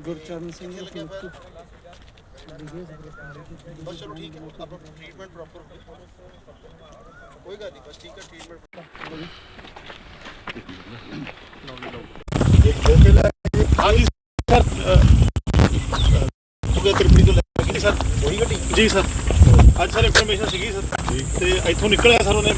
ਗੁਰਚਰਨ ਸਿੰਘ ਫੂਕ ਬਸ ਚਲੋ ਠੀਕ ਹੈ ਆਪਣਾ ਟ੍ਰੀਟਮੈਂਟ ਪ੍ਰੋਪਰ ਕੋਈ ਗੱਲ ਨਹੀਂ ਬਸ ਠੀਕ ਹੈ ਟ੍ਰੀਟਮੈਂਟ ਹਾਂਜੀ ਸਰ ਸੁਗਾ ਤ੍ਰਿਪੜੀ ਤੋਂ ਲੈ ਜੀ ਸਰ ਉਹੀ ਗੱਡੀ ਜੀ ਸਰ ਅੱਜ ਸਰ ਇਨਫੋਰਮੇਸ਼ਨ ਸੀਗੀ ਸਰ ਤੇ ਇੱਥੋਂ ਨਿਕਲਿਆ ਸਰ ਉਹਨੇ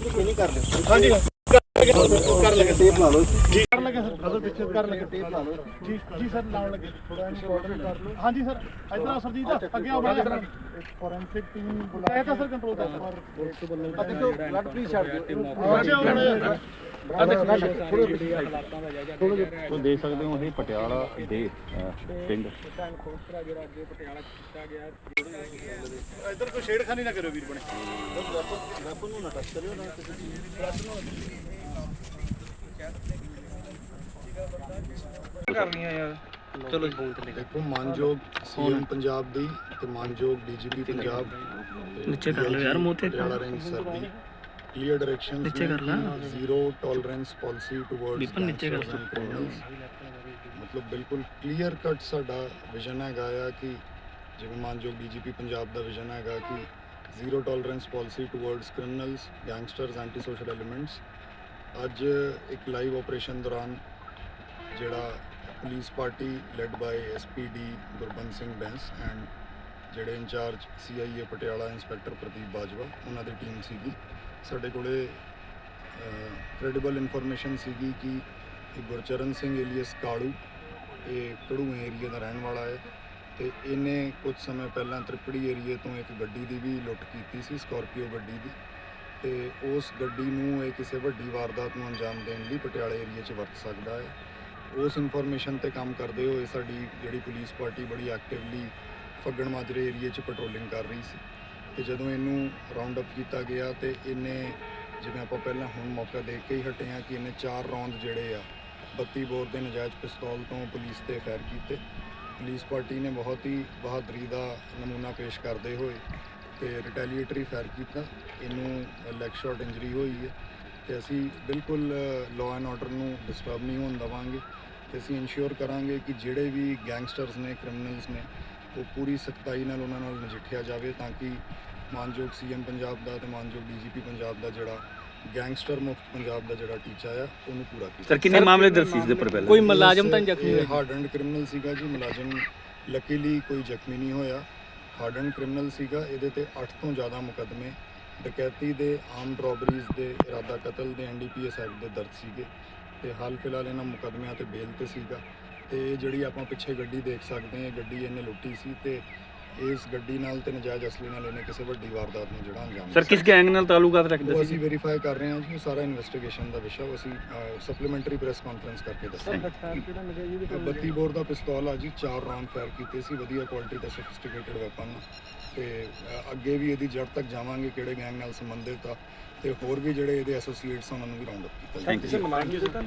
ਏਦਾਂ ਉਹਨੇ ਹਾਂਜੀ। ਕਰ ਲਗੇ ਟੇਪ ਲਾ ਲਓ ਜੀ ਕਰ ਲਗੇ ਸਰ ਅਦਰ ਪਿੱਛੇ ਕਰ ਲਗੇ ਟੇਪ ਲਾ ਲਓ ਜੀ ਜੀ ਸਰ ਲਾਉਣ ਲੱਗੇ ਥੋੜਾ ਇੰਪੋਰਟੈਂਟ ਕਰ ਲਓ ਹਾਂਜੀ ਸਰ ਇਧਰ ਆ ਸਰਜੀਤ ਦਾ ਅੱਗੇ ਆ ਬੜਾ ਫੋਰੈਂਸਿਕ ਟੀਮ ਬੁਲਾਇਆ ਤਾਂ ਸਰ ਕੰਟਰੋਲ ਕਰ ਆ ਦੇਖੋ ਬਲੱਡ ਪਲੀਜ਼ ਛੱਡ ਦਿਓ ਅੱਛਾ ਦੇਖ ਸਕਦੇ ਹੋ ਇਹ ਪਟਿਆਲਾ ਦੇ ਅਹ, ਪਿੰਡ ਇਧਰ ਕੋਈ ਛੇੜਖਾਨੀ ਨਾ ਕਰਿਓ ਵੀਰ ਬਣੇ। ਵੈਪਨ ਨੂੰ ਨਾ ਟੱਚ ਕਰਿਓ ਨਾ ਕਿਸੇ ਦੇਖੋ ਮਾਨਯੋਗ ਸੀਐਮ ਪੰਜਾਬ ਦੀ ਤੇ ਮਾਨਯੋਗ ਡੀਜੀਪੀ ਪੰਜਾਬ ਨੀਚੇ ਕਰ ਲਓ ਯਾਰ ਮੂੰਹ ਤੇ ਪਟਿਆਲਾ ਰੇਂਜ ਸਰ ਦੀ। ਕਲੀਅਰ ਡਾਇਰੈਕਸ਼ਨ ਨੀਚੇ ਕਰ ਲਾ। ਜ਼ੀਰੋ ਟੋਲਰੈਂਸ ਪਾਲਿਸੀ ਟੁਵਰਡਸ ਨੀਚੇ ਕਰ ਮਤਲਬ ਬਿਲਕੁਲ ਕਲੀਅਰ ਕੱਟ ਸਾਡਾ ਵਿਜ਼ਨ ਹੈਗਾ ਆ ਕਿ ਜਿਵੇਂ ਮਾਨਯੋਗ ਡੀਜੀਪੀ ਪੰਜਾਬ ਦਾ ਵਿਜ਼ਨ ਹੈਗਾ ਕਿ zero tolerance policy towards criminals gangsters anti social elements ਅੱਜ ਇੱਕ ਲਾਈਵ ਆਪਰੇਸ਼ਨ ਦੌਰਾਨ ਜਿਹੜਾ police party led by SPD Gurbans Singh Bains and ਜਿਹੜੇ incharge CIA Patiala inspector Pradeep Bajwa, ਉਹਨਾਂ ਦੀ ਟੀਮ ਸੀਗੀ। ਸਾਡੇ ਕੋਲੇ ਕ੍ਰੈਡੀਬਲ ਇਨਫੋਰਮੇਸ਼ਨ ਸੀਗੀ ਕਿ ਇਹ ਗੁਰਚਰਨ ਸਿੰਘ ਏਲੀਅਸ ਕਾਲੂ, ਇਹ ਕੜੂ ਏਰੀਆ ਦਾ ਰਹਿਣ ਵਾਲਾ ਹੈ ਤੇ ਇਹਨੇ ਕੁਝ ਸਮੇਂ ਪਹਿਲਾਂ ਤ੍ਰਿਪੜੀ ਏਰੀਏ ਤੋਂ ਇੱਕ ਗੱਡੀ ਦੀ ਵੀ ਲੁੱਟ ਕੀਤੀ ਸੀ ਸਕਾਰਪੀਓ ਗੱਡੀ ਦੀ। ਤੇ ਉਸ ਗੱਡੀ ਨੂੰ ਇਹ ਕਿਸੇ ਵੱਡੀ ਵਾਰਦਾਤ ਨੂੰ ਅੰਜਾਮ ਦੇਣ ਲਈ ਪਟਿਆਲੇ ਏਰੀਆ 'ਚ ਵਰਤ ਸਕਦਾ ਹੈ। ਉਸ ਇਨਫੋਰਮੇਸ਼ਨ ਤੇ ਕੰਮ ਕਰਦੇ ਹੋਏ ਸਾਡੀ ਜਿਹੜੀ ਪੁਲਿਸ ਪਾਰਟੀ ਬੜੀ ਐਕਟਿਵਲੀ ਫੱਗਣ ਮਾਜਰੇ ਏਰੀਆ 'ਚ ਪੈਟਰੋਲਿੰਗ ਕਰ ਰਹੀ ਸੀ ਤੇ ਜਦੋਂ ਇਹਨੂੰ ਰਾਉਂਡ ਅਪ ਕੀਤਾ ਗਿਆ ਤੇ ਇਹਨੇ ਜਿਵੇਂ ਆਪਾਂ ਪਹਿਲਾਂ ਹੁਣ ਮੌਕਾ ਦੇ ਕੇ ਹੀ ਹਟੇ ਆ ਕਿ ਇਹਨੇ ਚਾਰ ਰੌਂਦ ਜਿਹੜੇ ਆ 32 ਬੋਰ ਦੇ ਨਜਾਇਜ਼ ਪਿਸਤੌਲ ਤੋਂ ਪੁਲਿਸ ਤੇ ਫਾਇਰ ਕੀਤੇ। ਪੁਲਿਸ ਪਾਰਟੀ ਨੇ ਬਹੁਤ ਹੀ ਬਹਾਦਰੀ ਦਾ ਨਮੂਨਾ ਪੇਸ਼ ਕਰਦੇ ਹੋਏ ਤੇ ਰਿਟੈਲੀਏਟਰੀ ਫਾਇਰ ਕੀਤਾ। ਇਹਨੂੰ ਲੈਗ ਸ਼ਾਟ ਇੰਜਰੀ ਹੋਈ ਹੈ ਤੇ ਅਸੀਂ ਬਿਲਕੁਲ ਲਾਅ ਐਂਡ ਆਰਡਰ ਨੂੰ ਡਿਸਟਰਬ ਨਹੀਂ ਹੋਣ ਦੇਵਾਂਗੇ ਤੇ ਅਸੀਂ ਇਨਸ਼ੋਰ ਕਰਾਂਗੇ ਕਿ ਜਿਹੜੇ ਵੀ ਗੈਂਗਸਟਰਸ ਨੇ ਕ੍ਰਿਮੀਨਲਸ ਨੇ ਉਹ ਪੂਰੀ ਸਖਤਾਈ ਨਾਲ ਉਹਨਾਂ ਨਾਲ ਨਜਿੱਠਿਆ ਜਾਵੇ ਤਾਂ ਕਿ ਮਾਨਯੋਗ ਸੀਐਮ ਪੰਜਾਬ ਦਾ ਤੇ ਮਾਨਯੋਗ ਡੀਜੀਪੀ ਪੰਜਾਬ ਦਾ ਜਿਹੜਾ ਗੈਂਗਸਟਰ ਮੁਕਤ ਪੰਜਾਬ ਦਾ ਜਿਹੜਾ ਟੀਚਾ ਆ ਉਹਨੂੰ ਪੂਰਾ ਕੀਤਾ। ਸਰ ਕਿੰਨੇ ਮਾਮਲੇ ਦਰਜ ਸੀ ਦੇ ਪਰ ਪਹਿਲਾਂ? ਕੋਈ ਮੁਲਾਜ਼ਮ ਤਾਂ ਜ਼ਖਮੀ ਹੋਇਆ ਹਾਰਡਨਡ ਕ੍ਰਿਮੀਨਲ ਸੀਗਾ ਜੀ ਮੁਲਾਜ਼ਮ ਲੱਕੀਲੀ ਕੋਈ ਜ਼ਖਮੀ ਨਹੀਂ ਹੋਇਆ। ਹਾਰਡਨ ਕ੍ਰਿਮੀਨਲ ਸੀਗਾ, ਇਹਦੇ ਤੇ 8 ਤੋਂ ਜ਼ਿਆਦਾ ਮੁਕੱਦਮੇ, ਡਕੈਤੀ ਦੇ ਆਮ ਰੋਬਰੀਜ਼ ਦੇ, ਇਰਾਦਾ ਕਤਲ ਦੇ ਐਨਡੀਪੀਐਸ ਐਕਟ ਦੇ ਦਰਜ ਸੀਗੇ ਤੇ ਹਾਲ ਫਿਲਹਾਲ ਇਹਨਾਂ ਮੁਕੱਦਮਿਆਂ ਤੇ ਬੇਲ ਤੇ ਸੀਗਾ ਤੇ ਜਿਹੜੀ ਆਪਾਂ ਪਿੱਛੇ ਗੱਡੀ ਦੇਖ ਸਕਦੇ ਹਾਂ, ਇਹ ਗੱਡੀ ਇਹਨੇ ਲੁੱਟੀ ਸੀ ਤੇ ਇਸ ਗੱਡੀ ਨਾਲ ਤੇ ਨਜਾਇਜ਼ ਅਸਲੀ ਨਾਲ ਇਹਨੇ ਕਿਸੇ ਵੱਡੀ ਵਾਰਦਾਤ ਨੂੰ ਜਿਹੜਾ ਅੰਜਾਮ ਸਰ ਕਿਸ ਗੈਂਗ ਨਾਲ ਤਾਲੁਕਾਤ ਰੱਖਦੇ ਉਹ ਸੀ ਅਸੀਂ ਵੈਰੀਫਾਈ ਕਰ ਰਹੇ ਹਾਂ ਜੀ ਇਹ ਸਾਰਾ ਇਨਵੈਸਟੀਗੇਸ਼ਨ ਦਾ ਵਿਸ਼ਾ ਉਹ ਅਸੀਂ ਸਪਲੀਮੈਂਟਰੀ ਪ੍ਰੈਸ ਕਾਨਫਰੰਸ ਕਰਕੇ ਦੱਸਾਂਗੇ। 32 ਬੋਰ ਦਾ ਪਿਸਤੌਲ ਆ ਜੀ ਚਾਰ ਰਾਉਂਡ ਫਾਇਰ ਕੀਤੇ ਸੀ ਵਧੀਆ ਕੁਆਲਿਟੀ ਦਾ ਸੋਫਿਸਟੀਕੇਟਡ ਵੈਪਨ ਤੇ ਅ, ਅੱਗੇ ਵੀ ਇਹਦੀ ਜੜ ਤੱਕ ਜਾਵਾਂਗੇ ਕਿਹੜੇ ਗੈਂਗ ਨਾਲ ਸੰਬੰਧਿਤ ਆ। ਤੇ ਹੋਰ ਵੀ ਜਿਹੜੇ ਇਹਦੇ ਐਸੋਸੀਏਟਸ ਉਹਨਾਂ ਨੂੰ ਵੀ ਰਾਉਂਡ ਅਪ ਕੀਤਾ ਥੈਂਕ ਯੂ